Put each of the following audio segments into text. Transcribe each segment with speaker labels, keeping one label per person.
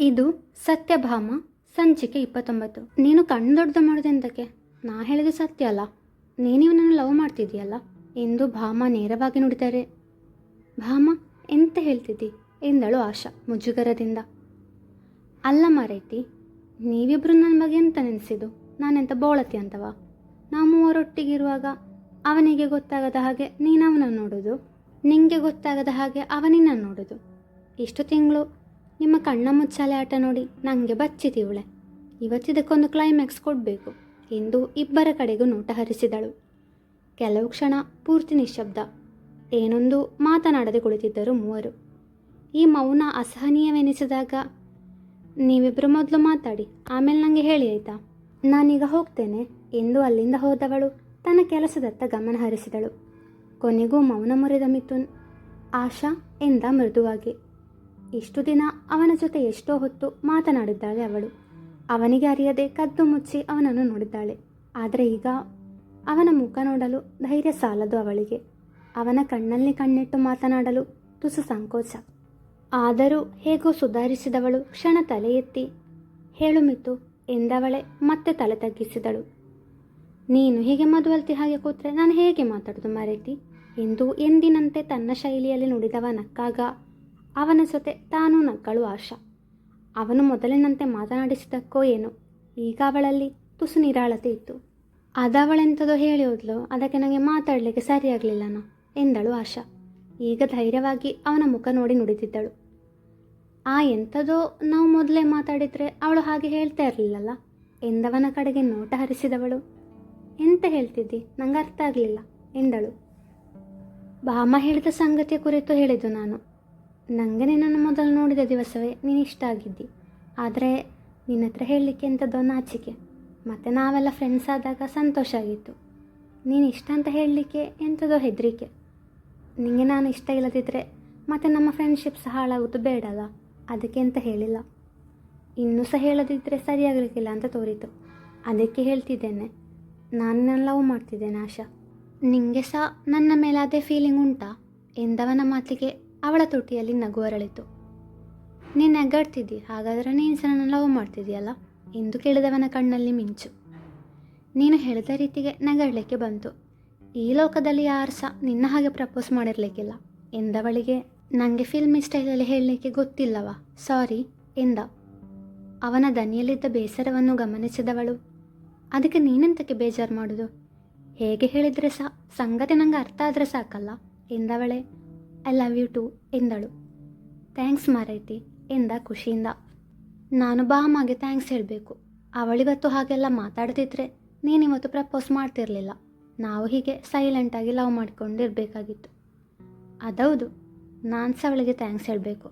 Speaker 1: ಇದು ಸತ್ಯಭಾಮ, ಸಂಚಿಕೆ ಇಪ್ಪತ್ತೊಂಬತ್ತು. ನೀನು ಕಣ್ಣು ದೊಡ್ಡದು ಮಾಡೋದೆಂತಕ್ಕೆ ನಾ ಹೇಳಿದ ಸತ್ಯ ಅಲ್ಲ. ನೀನಿವನನ್ನು ಲವ್ ಮಾಡ್ತಿದ್ದೀಯಲ್ಲ? ಎಂದು ಭಾಮ ನೇರವಾಗಿ ನುಡಿದರೆ. ಭಾಮ, ಎಂತ ಹೇಳ್ತಿದ್ದಿ? ಎಂದಳು ಆಶಾ ಮುಜುಗರದಿಂದ. ಅಲ್ಲ ಮಾರೈತಿ ನೀವಿಬ್ಬರು ನನ್ನ ಬಗ್ಗೆ ಎಂತ ನೆನೆಸಿದ್ದು? ನಾನೆಂತ ಬೋಳತಿ ಅಂತವ? ನಾವು ಮೂವರೊಟ್ಟಿಗಿರುವಾಗ ಅವನಿಗೆ ಗೊತ್ತಾಗದ ಹಾಗೆ ನೀನವನ ನೋಡೋದು? ನಿಂಗೆ ಗೊತ್ತಾಗದ ಹಾಗೆ ಅವನಿನ್ನ ನೋಡೋದು? ಇಷ್ಟು ತಿಂಗಳು ನಿಮ್ಮ ಕಣ್ಣ ಮುಚ್ಚಾಲೆ ಆಟ ನೋಡಿ ನನಗೆ ಬಚ್ಚಿದೀವಳೆ ಇವತ್ತಿದಕ್ಕೊಂದು ಕ್ಲೈಮ್ಯಾಕ್ಸ್ ಕೊಡಬೇಕು ಎಂದು ಇಬ್ಬರ ಕಡೆಗೂ ನೋಟ ಹರಿಸಿದಳು. ಕೆಲವು ಕ್ಷಣ ಪೂರ್ತಿ ನಿಶಬ್ದ ಏನೊಂದು ಮಾತನಾಡದೆ ಕುಳಿತಿದ್ದರು ಮೂವರು. ಈ ಮೌನ ಅಸಹನೀಯವೆನಿಸಿದಾಗ ನೀವಿಬ್ಬರು ಮೊದಲು ಮಾತಾಡಿ, ಆಮೇಲೆ ನನಗೆ ಹೇಳಿ ಆಯ್ತಾ? ನಾನೀಗ ಹೋಗ್ತೇನೆ ಎಂದು ಅಲ್ಲಿಂದ ಹೋದವಳು ತನ್ನ ಕೆಲಸದತ್ತ ಗಮನ ಹರಿಸಿದಳು. ಕೊನೆಗೂ ಮೌನ ಮುರಿದ ಮಿಥುನ್, ಆಶಾ ಎಂದ ಮೃದುವಾಗಿ ಇಷ್ಟು ದಿನ ಅವನ ಜೊತೆ ಎಷ್ಟೋ ಹೊತ್ತು ಮಾತನಾಡಿದ್ದಾಳೆ ಅವಳು. ಅವನಿಗೆ ಅರಿಯದೆ ಕದ್ದು ಮುಚ್ಚಿ ಅವನನ್ನು ನೋಡಿದ್ದಾಳೆ. ಆದರೆ ಈಗ ಅವನ ಮುಖ ನೋಡಲು ಧೈರ್ಯ ಸಾಲದು ಅವಳಿಗೆ. ಅವನ ಕಣ್ಣಲ್ಲಿ ಕಣ್ಣಿಟ್ಟು ಮಾತನಾಡಲು ತುಸು ಸಂಕೋಚ. ಆದರೂ ಹೇಗೋ ಸುಧಾರಿಸಿದವಳು ಕ್ಷಣ ತಲೆ ಎತ್ತಿ, ಹೇಳು ಮಿತ್ತು ಎಂದವಳೆ ಮತ್ತೆ ತಲೆ ತಗ್ಗಿಸಿದಳು. ನೀನು ಹೇಗೆ ಮದುವಲ್ತಿ ಹಾಗೆ ಕೂತ್ರೆ ನಾನು ಹೇಗೆ ಮಾತಾಡೋದು ಮರೆತಿ? ಎಂದು ಎಂದಿನಂತೆ ತನ್ನ ಶೈಲಿಯಲ್ಲಿ ನುಡಿದವ ನಕ್ಕಾಗ ಅವನ ಜೊತೆ ತಾನೂ ನಕ್ಕಳು ಆಶಾ. ಅವನು ಮೊದಲಿನಂತೆ ಮಾತನಾಡಿಸಿದಕ್ಕೋ ಏನೋ. ಈಗ ಅವಳಲ್ಲಿ ತುಸು ನಿರಾಳತೆ ಇತ್ತು. ಅದವಳೆಂಥದೋ ಹೇಳಿ ಹೋದ್ಲು, ಅದಕ್ಕೆ ನನಗೆ ಮಾತಾಡಲಿಕ್ಕೆ ಸರಿಯಾಗಲಿಲ್ಲನ ಎಂದಳು ಆಶಾ. ಈಗ ಧೈರ್ಯವಾಗಿ ಅವನ ಮುಖ ನೋಡಿ ನುಡಿದಿದ್ದಳು. ಆ ಎಂಥದೋ ನಾವು ಮೊದಲೇ ಮಾತಾಡಿದರೆ ಅವಳು ಹಾಗೆ ಹೇಳ್ತಾ ಇರಲಿಲ್ಲಲ್ಲ ಎಂದವನ ಕಡೆಗೆ ನೋಟ ಹರಿಸಿದವಳು. ಎಂತ ಹೇಳ್ತಿದ್ದಿ? ನಂಗೆ ಅರ್ಥ ಆಗಲಿಲ್ಲ ಎಂದಳು. ಬಾಮ ಹೇಳಿದ ಸಂಗತಿಯ ಕುರಿತು ಹೇಳಿದ್ದು ನಾನು. ನನಗೆ ನಿನ್ನನ್ನು ಮೊದಲು ನೋಡಿದ ದಿವಸವೇ ನೀನು ಇಷ್ಟ ಆಗಿದ್ದಿ. ಆದರೆ ನಿನ್ನ ಹತ್ರ ಹೇಳಲಿಕ್ಕೆ ಎಂಥದ್ದೋ ನಾಚಿಕೆ. ಮತ್ತು ನಾವೆಲ್ಲ ಫ್ರೆಂಡ್ಸ್ ಆದಾಗ ಸಂತೋಷ ಆಗಿತ್ತು. ನೀನು ಇಷ್ಟ ಅಂತ ಹೇಳಲಿಕ್ಕೆ ಎಂಥದೋ ಹೆದರಿಕೆ. ನಿನಗೆ ನಾನು ಇಷ್ಟ ಇಲ್ಲದಿದ್ದರೆ ಮತ್ತು ನಮ್ಮ ಫ್ರೆಂಡ್ಶಿಪ್ ಸಹ ಹಾಳಾಗೋದು ಬೇಡಲ್ಲ. ಅದಕ್ಕೆ ಅಂತ ಹೇಳಿಲ್ಲ. ಇನ್ನೂ ಸಹ ಹೇಳದಿದ್ದರೆ ಸರಿಯಾಗಲಿಕ್ಕಿಲ್ಲ ಅಂತ ತೋರಿತು. ಅದಕ್ಕೆ ಹೇಳ್ತಿದ್ದೇನೆ. ನಾನು ಲವ್ ಮಾಡ್ತಿದ್ದೇನೆ ಆಶಾ. ನಿಮಗೆ ಸಹ ನನ್ನ ಮೇಲೆ ಅದೇ ಫೀಲಿಂಗ್ ಉಂಟಾ? ಎಂದವನ ಮಾತಿಗೆ ಅವಳ ತುಟಿಯಲ್ಲಿ ನಗು ಅರಳಿತು. ನೀನು ನಗಾಡ್ತಿದ್ದಿ, ಹಾಗಾದರೆ ನೀನು ನನ್ನ ಲವ್ ಮಾಡ್ತಿದ್ದೀಯಲ್ಲ ಎಂದು ಕೇಳಿದವನ ಕಣ್ಣಲ್ಲಿ ಮಿಂಚು. ನೀನು ಹೇಳಿದ ರೀತಿಗೆ ನಗಾಡಲಿಕ್ಕೆ ಬಂತು. ಈ ಲೋಕದಲ್ಲಿ ಯಾರು ಸಹ ನಿನ್ನ ಹಾಗೆ ಪ್ರಪೋಸ್ ಮಾಡಿರಲಿಕ್ಕಿಲ್ಲ. ಎಂದವಳಿಗೆ ನನಗೆ ಫಿಲ್ಮ್ ಸ್ಟೈಲಲ್ಲಿ ಹೇಳಲಿಕ್ಕೆ ಗೊತ್ತಿಲ್ಲವಾ? ಸಾರಿ ಎಂದ. ಅವನ ದನಿಯಲ್ಲಿದ್ದ ಬೇಸರವನ್ನು ಗಮನಿಸಿದವಳು, ಅದಕ್ಕೆ ನೀನೆಂತಕ್ಕೆ ಬೇಜಾರು ಮಾಡೋದು? ಹೇಗೆ ಹೇಳಿದರೆ ಸಹ ಸಂಗತಿ ನಂಗೆ ಅರ್ಥ ಆದರೆ ಸಾಕಲ್ಲ, ಎಂದವಳೆ. ಐ ಲವ್ ಯು ಟು ಎಂದಳು. ಥ್ಯಾಂಕ್ಸ್ ಮಾರೈತಿ, ಎಂದ ಖುಷಿಯಿಂದ. ನಾನು ಬಾಮಾಗೆ ಥ್ಯಾಂಕ್ಸ್ ಹೇಳಬೇಕು. ಅವಳಿವತ್ತು ಹಾಗೆಲ್ಲ ಮಾತಾಡ್ತಿದ್ರೆ ನೀನಿವತ್ತು ಪ್ರಪೋಸ್ ಮಾಡ್ತಿರ್ಲಿಲ್ಲ. ನಾವು ಹೀಗೆ ಸೈಲೆಂಟಾಗಿ ಲವ್ ಮಾಡಿಕೊಂಡಿರಬೇಕಾಗಿತ್ತು. ಅದೌದು ನಾನು ಸಹ ಅವಳಿಗೆ ಥ್ಯಾಂಕ್ಸ್ ಹೇಳಬೇಕು.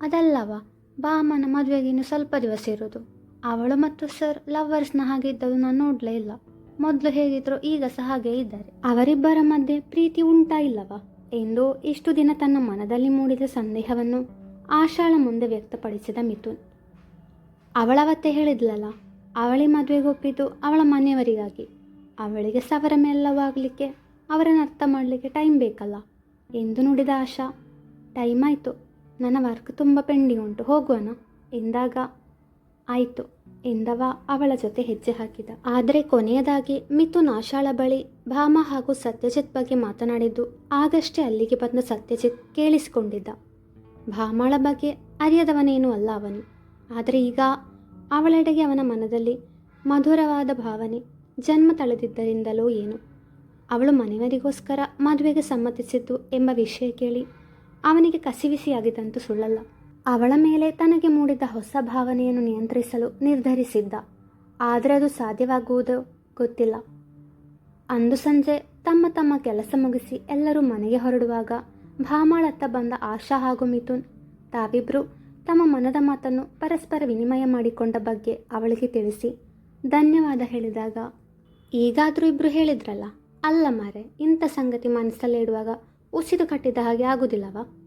Speaker 1: ಅದಲ್ಲವ, ಬಾಮನ ಮದುವೆಗೆ ಇನ್ನು ಸ್ವಲ್ಪ ದಿವಸ ಇರೋದು. ಅವಳು ಮತ್ತು ಸರ್ ಲವ್ವರ್ಸ್ನ ಹಾಗೆ ಇದ್ದದು ನಾನು ನೋಡಲೇ ಇಲ್ಲ. ಮೊದಲು ಹೇಗಿದ್ರು ಈಗ ಸಹ ಹಾಗೆ ಇದ್ದಾರೆ. ಅವರಿಬ್ಬರ ಮಧ್ಯೆ ಪ್ರೀತಿ ಉಂಟಾ ಇಲ್ಲವಾ? ಎಂದು ಇಷ್ಟು ದಿನ ತನ್ನ ಮನದಲ್ಲಿ ಮೂಡಿದ ಸಂದೇಹವನ್ನು ಆಶಾಳ ಮುಂದೆ ವ್ಯಕ್ತಪಡಿಸಿದ ಮಿಥುನ್. ಅವಳವತ್ತೆ ಹೇಳಿದ್ಲಲ್ಲ, ಅವಳಿ ಮದುವೆಗೆ ಒಪ್ಪಿದ್ದು ಅವಳ ಮನೆಯವರಿಗಾಗಿ. ಅವಳಿಗೆ ಸವರ ಮೇಲವಾಗಲಿಕ್ಕೆ, ಅವರನ್ನು ಅರ್ಥ ಮಾಡಲಿಕ್ಕೆ ಟೈಮ್ ಬೇಕಲ್ಲ ಎಂದು ನುಡಿದ ಆಶಾ. ಟೈಮ್ ಆಯಿತು. ನನ್ನ ವರ್ಕ್ ತುಂಬ ಪೆಂಡಿಂಗ್ ಉಂಟು. ಹೋಗುವನ? ಎಂದಾಗ, ಆಯಿತು. ಎಂದವ ಅವಳ ಜೊತೆ ಹೆಜ್ಜೆ ಹಾಕಿದ. ಆದರೆ ಕೊನೆಯದಾಗಿ ಮಿಥುನ್ ಆಶಾಳ ಬಳಿ ಭಾಮ ಹಾಗೂ ಸತ್ಯಜಿತ್ ಬಗ್ಗೆ ಮಾತನಾಡಿದ್ದು, ಆಗಷ್ಟೇ ಅಲ್ಲಿಗೆ ಬಂದ ಸತ್ಯಜಿತ್ ಕೇಳಿಸಿಕೊಂಡಿದ್ದ. ಭಾಮಳ ಬಗ್ಗೆ ಅರಿಯದವನೇನೂ ಅಲ್ಲ ಅವನು. ಆದರೆ ಈಗ ಅವಳೆಡೆಗೆ ಅವನ ಮನದಲ್ಲಿ ಮಧುರವಾದ ಭಾವನೆ ಜನ್ಮ ತಳೆದಿದ್ದರಿಂದಲೋ ಏನು. ಅವಳು ಮನೆಯವರಿಗೋಸ್ಕರ ಮದುವೆಗೆ ಸಮ್ಮತಿಸಿದ್ದು ಎಂಬ ವಿಷಯ ಕೇಳಿ ಅವನಿಗೆ ಕಸಿವಿಸಿಯಾಗಿದ್ದಂತೂ ಸುಳ್ಳಲ್ಲ. ಅವಳ ಮೇಲೆ ತನಗೆ ಮೂಡಿದ ಹೊಸ ಭಾವನೆಯನ್ನು ನಿಯಂತ್ರಿಸಲು ನಿರ್ಧರಿಸಿದ್ದ. ಆದರೆ ಅದು ಸಾಧ್ಯವಾಗುವುದು ಗೊತ್ತಿಲ್ಲ. ಅಂದು ಸಂಜೆ ತಮ್ಮ ತಮ್ಮ ಕೆಲಸ ಮುಗಿಸಿ ಎಲ್ಲರೂ ಮನೆಗೆ ಹೊರಡುವಾಗ ಭಾಮಾಳತ್ತ ಬಂದ ಆಶಾ ಹಾಗೂ ಮಿಥುನ್, ತಾವಿಬ್ರು ತಮ್ಮ ಮನದ ಮಾತನ್ನು ಪರಸ್ಪರ ವಿನಿಮಯ ಮಾಡಿಕೊಂಡ ಬಗ್ಗೆ ಅವಳಿಗೆ ತಿಳಿಸಿ ಧನ್ಯವಾದ ಹೇಳಿದಾಗ, ಈಗಾದರೂ ಇಬ್ರು ಹೇಳಿದ್ರಲ್ಲ? ಅಲ್ಲ ಮಾರೆ, ಇಂಥ ಸಂಗತಿ ಮನಸ್ಸಲ್ಲಿ ಇಡುವಾಗ ಉಸಿದು ಕಟ್ಟಿದ ಹಾಗೆ ಆಗುವುದಿಲ್ಲವಾ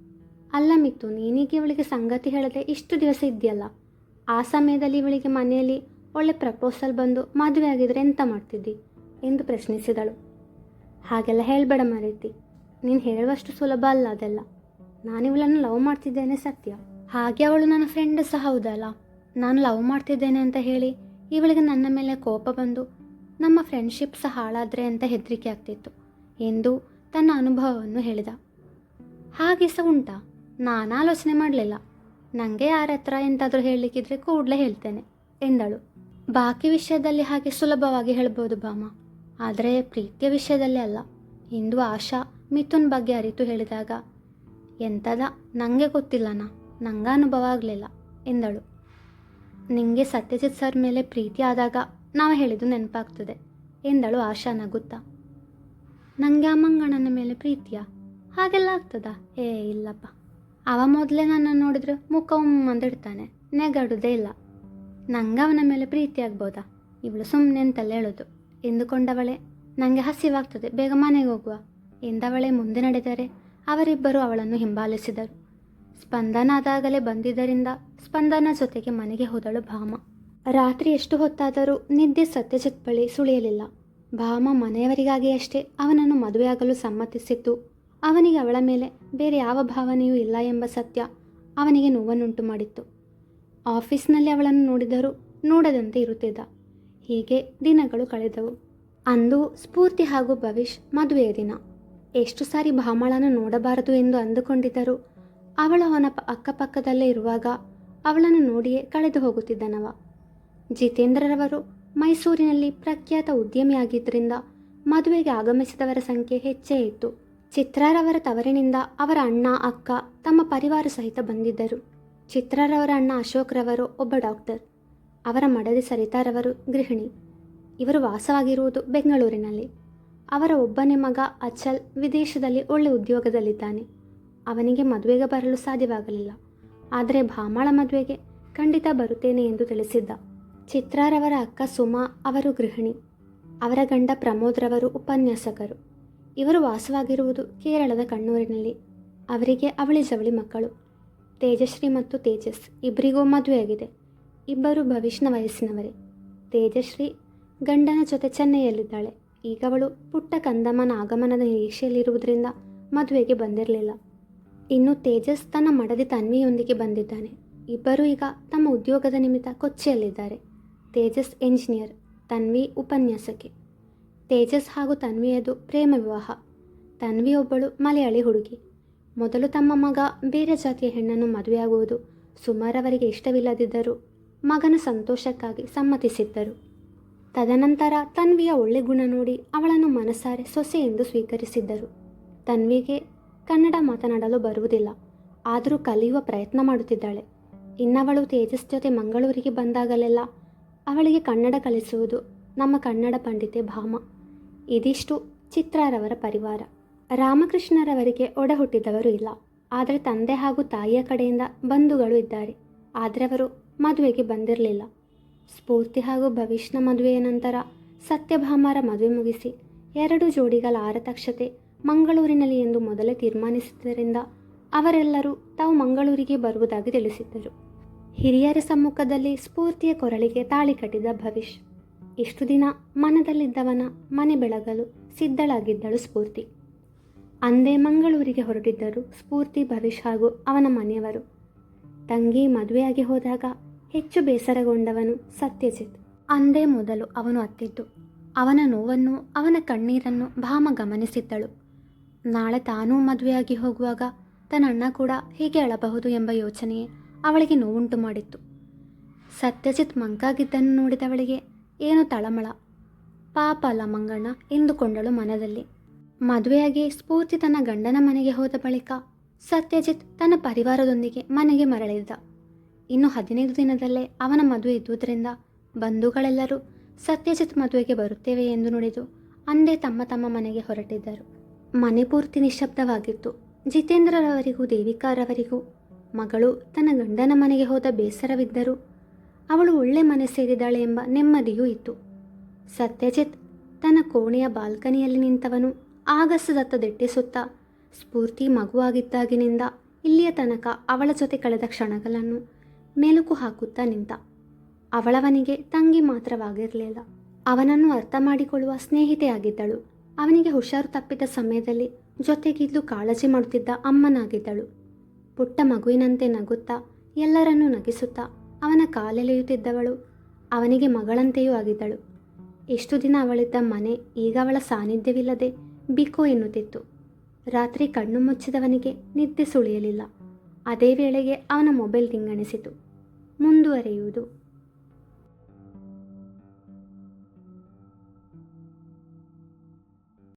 Speaker 1: ಅಲ್ಲ ಮಿತ್ತು ನೀನೀಗ ಇವಳಿಗೆ ಸಂಗತಿ ಹೇಳದೆ ಇಷ್ಟು ದಿವಸ ಇದೆಯಲ್ಲ ಆ ಸಮಯದಲ್ಲಿ ಇವಳಿಗೆ ಮನೆಯಲ್ಲಿ ಒಳ್ಳೆ ಪ್ರಪೋಸಲ್ ಬಂದು ಮದುವೆ ಆಗಿದ್ರೆ ಎಂತ ಮಾಡ್ತಿದ್ದಿ? ಎಂದು ಪ್ರಶ್ನಿಸಿದಳು. ಹಾಗೆಲ್ಲ ಹೇಳಬೇಡ ಮರೀತಿ. ನೀನು ಹೇಳುವಷ್ಟು ಸುಲಭ ಅಲ್ಲ ಅದೆಲ್ಲ. ನಾನು ಇವಳನ್ನು ಲವ್ ಮಾಡ್ತಿದ್ದೇನೆ ಸತ್ಯ. ಹಾಗೆ ಅವಳು ನನ್ನ ಫ್ರೆಂಡ್ ಸಹ ಹೌದಲ್ಲ? ನಾನು ಲವ್ ಮಾಡ್ತಿದ್ದೇನೆ ಅಂತ ಹೇಳಿ ಇವಳಿಗೆ ನನ್ನ ಮೇಲೆ ಕೋಪ ಬಂದು ನಮ್ಮ ಫ್ರೆಂಡ್ಶಿಪ್ ಸಹ ಹಾಳಾದ್ರೆ ಅಂತ ಹೆದರಿಕೆ ಆಗ್ತಿತ್ತು ಎಂದು ತನ್ನ ಅನುಭವವನ್ನು ಹೇಳಿದ. ಹಾಗೆ ಸಹ ಉಂಟಾ. ನಾನು ಆಲೋಚನೆ ಮಾಡಲಿಲ್ಲ. ನನಗೆ ಯಾರ ಹತ್ರ ಎಂತಾದರೂ ಹೇಳಲಿಕ್ಕಿದ್ರೆ ಕೂಡಲೇ ಹೇಳ್ತೇನೆ, ಎಂದಳು. ಬಾಕಿ ವಿಷಯದಲ್ಲಿ ಹಾಗೆ ಸುಲಭವಾಗಿ ಹೇಳ್ಬೋದು ಭಾಮ. ಆದರೆ ಪ್ರೀತಿಯ ವಿಷಯದಲ್ಲಿ ಅಲ್ಲ. ಇಂದು ಆಶಾ ಮಿಥುನ್ ಬಗ್ಗೆ ಅರಿತು ಹೇಳಿದಾಗ ಎಂಥದ ನನಗೆ ಗೊತ್ತಿಲ್ಲನ? ನಂಗೆ ಅನುಭವ ಆಗಲಿಲ್ಲ, ಎಂದಳು. ನಿಮಗೆ ಸತ್ಯಜಿತ್ ಸರ್ ಮೇಲೆ ಪ್ರೀತಿ ಆದಾಗ ನಾವು ಹೇಳಿದ್ದು ನೆನಪಾಗ್ತದೆ, ಎಂದಳು ಆಶಾ ನಗುತ್ತಾ ನನಗೆ ಅಮ್ಮಂಗಣ್ಣನ ಮಂಗಣ್ಣನ ಮೇಲೆ ಪ್ರೀತಿಯಾ? ಹಾಗೆಲ್ಲ ಆಗ್ತದಾ? ಏ, ಇಲ್ಲಪ್ಪ. ಅವ ಮೊದಲೇ ನನ್ನ ನೋಡಿದ್ರೆ ಮುಖ ಅಂದಿಡ್ತಾನೆ ನೆಗಾಡುದೇ ಇಲ್ಲ. ನಂಗೆ ಅವನ ಮೇಲೆ ಪ್ರೀತಿ ಆಗ್ಬೋದಾ? ಇವಳು ಸುಮ್ಮನೆ ಅಂತಲ್ಲ ಹೇಳೋದು? ಎಂದುಕೊಂಡವಳೆ? ನನಗೆ ಹಸಿವಾಗ್ತದೆ. ಬೇಗ ಮನೆಗೆ ಹೋಗುವ. ಎಂದವಳೆ ಮುಂದೆ ನಡೆದರೆ ಅವರಿಬ್ಬರು ಅವಳನ್ನು ಹಿಂಬಾಲಿಸಿದರು. ಸ್ಪಂದನ ಆದಾಗಲೇ ಬಂದಿದ್ದರಿಂದ ಸ್ಪಂದನ ಜೊತೆಗೆ ಮನೆಗೆ ಹೋದಳು ಭಾಮ. ರಾತ್ರಿ ಎಷ್ಟು ಹೊತ್ತಾದರೂ ನಿದ್ದೆ ಸತ್ಯಜಿತ್ ಬಳಿ ಸುಳಿಯಲಿಲ್ಲ. ಭಾಮ ಮನೆಯವರಿಗಾಗಿ ಅಷ್ಟೇ ಅವನನ್ನು ಮದುವೆಯಾಗಲು ಸಮ್ಮತಿಸಿದ್ದು. ಅವನಿಗೆ ಅವಳ ಮೇಲೆ ಬೇರೆ ಯಾವ ಭಾವನೆಯೂ ಇಲ್ಲ ಎಂಬ ಸತ್ಯ ಅವನಿಗೆ ನೋವನ್ನುಂಟು ಮಾಡಿತ್ತು. ಆಫೀಸ್ನಲ್ಲಿ ಅವಳನ್ನು ನೋಡಿದರೂ ನೋಡದಂತೆ ಇರುತ್ತಿದ್ದ. ಹೀಗೆ ದಿನಗಳು ಕಳೆದವು. ಅಂದು ಸ್ಫೂರ್ತಿ ಹಾಗೂ ಭವಿಷ್ ಮದುವೆಯ ದಿನ. ಎಷ್ಟು ಸಾರಿ ಭಾಮಳನ್ನು ನೋಡಬಾರದು ಎಂದು ಅಂದುಕೊಂಡಿದ್ದರು ಅವಳ ಅವನ ಅಕ್ಕಪಕ್ಕದಲ್ಲೇ ಇರುವಾಗ ಅವಳನ್ನು ನೋಡಿಯೇ ಕಳೆದು ಹೋಗುತ್ತಿದ್ದನವ. ಜಿತೇಂದ್ರರವರು ಮೈಸೂರಿನಲ್ಲಿ ಪ್ರಖ್ಯಾತ ಉದ್ಯಮಿಯಾಗಿದ್ದರಿಂದ ಮದುವೆಗೆ ಆಗಮಿಸಿದವರ ಸಂಖ್ಯೆ ಹೆಚ್ಚೇ ಇತ್ತು. ಚಿತ್ರರವರ ತವರಿನಿಂದ ಅವರ ಅಣ್ಣ, ಅಕ್ಕ ತಮ್ಮ ಪರಿವಾರ ಸಹಿತ ಬಂದಿದ್ದರು. ಚಿತ್ರರವರ ಅಣ್ಣ ಅಶೋಕ್ರವರು ಒಬ್ಬ ಡಾಕ್ಟರ್. ಅವರ ಮಡದಿ ಸರಿತಾರವರು ಗೃಹಿಣಿ. ಇವರು ವಾಸವಾಗಿರುವುದು ಬೆಂಗಳೂರಿನಲ್ಲಿ. ಅವರ ಒಬ್ಬನೇ ಮಗ ಅಚಲ್ ವಿದೇಶದಲ್ಲಿ ಒಳ್ಳೆ ಉದ್ಯೋಗದಲ್ಲಿದ್ದಾನೆ. ಅವನಿಗೆ ಮದುವೆಗೆ ಬರಲು ಸಾಧ್ಯವಾಗಲಿಲ್ಲ. ಆದರೆ ಭಾಮಾಳ ಮದುವೆಗೆ ಖಂಡಿತ ಬರುತ್ತೇನೆ ಎಂದು ತಿಳಿಸಿದ್ದ ಚಿತ್ರಾರವರ ಅಕ್ಕ ಸುಮಾ ಅವರು ಗೃಹಿಣಿ. ಅವರ ಗಂಡ ಪ್ರಮೋದ್ರವರು ಉಪನ್ಯಾಸಕರು. ಇವರು ವಾಸವಾಗಿರುವುದು ಕೇರಳದ ಕಣ್ಣೂರಿನಲ್ಲಿ. ಅವರಿಗೆ ಅವಳಿ ಜವಳಿ ಮಕ್ಕಳು. ತೇಜಶ್ರೀ ಮತ್ತು ತೇಜಸ್ ಇಬ್ಬರಿಗೂ ಮದುವೆಯಾಗಿದೆ. ಇಬ್ಬರು ಭವಿಷ್ಯನ ವಯಸ್ಸಿನವರೇ. ತೇಜಶ್ರೀ ಗಂಡನ ಜೊತೆ ಚೆನ್ನೈಯಲ್ಲಿದ್ದಾಳೆ. ಈಗ ಅವಳು ಪುಟ್ಟ ಕಂದಮ್ಮನ ಆಗಮನದ ನಿರೀಕ್ಷೆಯಲ್ಲಿರುವುದರಿಂದ ಮದುವೆಗೆ ಬಂದಿರಲಿಲ್ಲ. ಇನ್ನು ತೇಜಸ್ ತನ್ನ ಮಡದಿ ತನ್ವಿಯೊಂದಿಗೆ ಬಂದಿದ್ದಾನೆ. ಇಬ್ಬರು ಈಗ ತಮ್ಮ ಉದ್ಯೋಗದ ನಿಮಿತ್ತ ಕೊಚ್ಚಿಯಲ್ಲಿದ್ದಾರೆ. ತೇಜಸ್ ಎಂಜಿನಿಯರ್, ತನ್ವಿ ಉಪನ್ಯಾಸಕಿ. ತೇಜಸ್ ಹಾಗೂ ತನ್ವಿಯದು ಪ್ರೇಮ ವಿವಾಹ. ತನ್ವಿ ಒಬ್ಬಳು ಮಲಯಾಳಿ ಹುಡುಗಿ. ಮೊದಲು ತಮ್ಮ ಮಗ ಬೇರೆ ಜಾತಿಯ ಹೆಣ್ಣನ್ನು ಮದುವೆಯಾಗುವುದು ಸುಮಾರವರಿಗೆ ಇಷ್ಟವಿಲ್ಲದಿದ್ದರೂ ಮಗನ ಸಂತೋಷಕ್ಕಾಗಿ ಸಮ್ಮತಿಸಿದ್ದರು. ತದನಂತರ ತನ್ವಿಯ ಒಳ್ಳೆ ಗುಣ ನೋಡಿ ಅವಳನ್ನು ಮನಸಾರೆ ಸೊಸೆ ಎಂದು ಸ್ವೀಕರಿಸಿದ್ದರು. ತನ್ವಿಗೆ ಕನ್ನಡ ಮಾತನಾಡಲು ಬರುವುದಿಲ್ಲ, ಆದರೂ ಕಲಿಯುವ ಪ್ರಯತ್ನ ಮಾಡುತ್ತಿದ್ದಾಳೆ. ಇನ್ನವಳು ತೇಜಸ್ ಜೊತೆ ಮಂಗಳೂರಿಗೆ ಬಂದಾಗಲೆಲ್ಲ ಅವಳಿಗೆ ಕನ್ನಡ ಕಲಿಸುವುದು ನಮ್ಮ ಕನ್ನಡ ಪಂಡಿತೆ ಭಾಮ. ಇದಿಷ್ಟು ಚಿತ್ರಾರವರ ಪರಿವಾರ. ರಾಮಕೃಷ್ಣರವರಿಗೆ ಒಡ ಹುಟ್ಟಿದವರು ಇಲ್ಲ. ಆದರೆ ತಂದೆ ಹಾಗೂ ತಾಯಿಯ ಕಡೆಯಿಂದ ಬಂಧುಗಳು ಇದ್ದಾರೆ. ಆದರೆ ಅವರು ಮದುವೆಗೆ ಬಂದಿರಲಿಲ್ಲ. ಸ್ಫೂರ್ತಿ ಹಾಗೂ ಭವಿಷ್ಯನ ಮದುವೆಯ ನಂತರ ಸತ್ಯಭಾಮರ ಮದುವೆ ಮುಗಿಸಿ ಎರಡು ಜೋಡಿಗಳ ಆರತಕ್ಷತೆ ಮಂಗಳೂರಿನಲ್ಲಿ ಎಂದು ಮೊದಲೇ ತೀರ್ಮಾನಿಸಿದ್ದರಿಂದ ಅವರೆಲ್ಲರೂ ತಾವು ಮಂಗಳೂರಿಗೆ ಬರುವುದಾಗಿ ತಿಳಿಸಿದ್ದರು. ಹಿರಿಯರ ಸಮ್ಮುಖದಲ್ಲಿ ಸ್ಫೂರ್ತಿಯ ಕೊರಳಿಗೆ ತಾಳಿ ಕಟ್ಟಿದ ಭವಿಷ್ ಇಷ್ಟು ದಿನ ಮನದಲ್ಲಿದ್ದವನ ಮನೆ ಬೆಳಗಲು ಸಿದ್ಧಳಾಗಿದ್ದಳು ಸ್ಫೂರ್ತಿ. ಅಂದೇ ಮಂಗಳೂರಿಗೆ ಹೊರಟಿದ್ದರು ಸ್ಫೂರ್ತಿ ಭವಿಷ್ ಹಾಗೂ ಅವನ ಮನೆಯವರು. ತಂಗಿ ಮದುವೆಯಾಗಿ ಹೋದಾಗ ಹೆಚ್ಚು ಬೇಸರಗೊಂಡವನು ಸತ್ಯಜಿತ್. ಅಂದೇ ಮೊದಲು ಅವನು ಅತ್ತಿದ್ದು. ಅವನ ನೋವನ್ನು, ಅವನ ಕಣ್ಣೀರನ್ನು ಭಾಮ ಗಮನಿಸಿದ್ದಳು. ನಾಳೆ ತಾನೂ ಮದುವೆಯಾಗಿ ಹೋಗುವಾಗ ತನ್ನ ಅಣ್ಣ ಕೂಡ ಹೀಗೆ ಅಳಬಹುದು ಎಂಬ ಯೋಚನೆಯೇ ಅವಳಿಗೆ ನೋವುಂಟು ಮಾಡಿತ್ತು. ಸತ್ಯಜಿತ್ ಮಂಕಾಗಿದ್ದನ್ನು ನೋಡಿದವಳಿಗೆ ಏನು ತಳಮಳ? ಪಾಪ ಅಲ್ಲ ಮಂಗಣ್ಣ, ಎಂದುಕೊಂಡಳು ಮನದಲ್ಲಿ. ಮದುವೆಯಾಗಿ ಸ್ಫೂರ್ತಿ ತನ್ನ ಗಂಡನ ಮನೆಗೆ ಹೋದ ಬಳಿಕ ಸತ್ಯಜಿತ್ ತನ್ನ ಪರಿವಾರದೊಂದಿಗೆ ಮನೆಗೆ ಮರಳಿದ್ದ ಇನ್ನು ಹದಿನೈದು ದಿನದಲ್ಲೇ ಅವನ ಮದುವೆ ಇದ್ದುದರಿಂದ ಬಂಧುಗಳೆಲ್ಲರೂ ಸತ್ಯಜಿತ್ ಮದುವೆಗೆ ಬರುತ್ತೇವೆ ಎಂದು ನುಡಿದು ಅಂದೇ ತಮ್ಮ ತಮ್ಮ ಮನೆಗೆ ಹೊರಟಿದ್ದರು. ಮನೆ ಪೂರ್ತಿ ನಿಶ್ಶಬ್ದವಾಗಿತ್ತು. ಜಿತೇಂದ್ರರವರಿಗೂ ದೇವಿಕಾರವರಿಗೂ ಮಗಳು ತನ್ನ ಗಂಡನ ಮನೆಗೆ ಹೋದ ಬೇಸರವಿದ್ದರೂ ಅವಳು ಒಳ್ಳೆ ಮನೆ ಸೇರಿದಾಳೆ ಎಂಬ ನೆಮ್ಮದಿಯೂ ಇತ್ತು. ಸತ್ಯಜಿತ್ ತನ್ನ ಕೋಣೆಯ ಬಾಲ್ಕನಿಯಲ್ಲಿ ನಿಂತವನು. ಆಗಸದತ್ತ ದಿಟ್ಟಿಸುತ್ತಾ ಸ್ಫೂರ್ತಿ ಮಗುವಾಗಿದ್ದಾಗಿನಿಂದ ಇಲ್ಲಿಯ ತನಕ ಅವಳ ಜೊತೆ ಕಳೆದ ಕ್ಷಣಗಳನ್ನು ಮೆಲುಕು ಹಾಕುತ್ತಾ ನಿಂತ. ಅವಳವನಿಗೆ ತಂಗಿ ಮಾತ್ರವಾಗಿರಲಿಲ್ಲ. ಅವನನ್ನು ಅರ್ಥ ಮಾಡಿಕೊಳ್ಳುವ ಸ್ನೇಹಿತೆಯಾಗಿದ್ದಳು. ಅವನಿಗೆ ಹುಷಾರು ತಪ್ಪಿದ ಸಮಯದಲ್ಲಿ ಜೊತೆಗಿದ್ದು ಕಾಳಜಿ ಮಾಡುತ್ತಿದ್ದ ಅಮ್ಮನಾಗಿದ್ದಳು. ಪುಟ್ಟ ಮಗುವಿನಂತೆ ನಗುತ್ತಾ ಎಲ್ಲರನ್ನೂ ನಗಿಸುತ್ತಾ ಅವನ ಕಾಲೆಳೆಯುತ್ತಿದ್ದವಳು. ಅವನಿಗೆ ಮಗಳಂತೆಯೂ ಆಗಿದ್ದಳು. ಎಷ್ಟು ದಿನ ಅವಳಿದ್ದ ಮನೆ ಈಗ ಅವಳ ಸಾನ್ನಿಧ್ಯವಿಲ್ಲದೆ ಬಿಕೋ ಎನ್ನುತ್ತಿತ್ತು. ರಾತ್ರಿ ಕಣ್ಣು ಮುಚ್ಚಿದವನಿಗೆ ನಿದ್ದೆ ಸುಳಿಯಲಿಲ್ಲ. ಅದೇ ವೇಳೆಗೆ ಅವನ ಮೊಬೈಲ್ ತಿಂಗಣಿಸಿತು ಮುಂದುವರೆಯುವುದು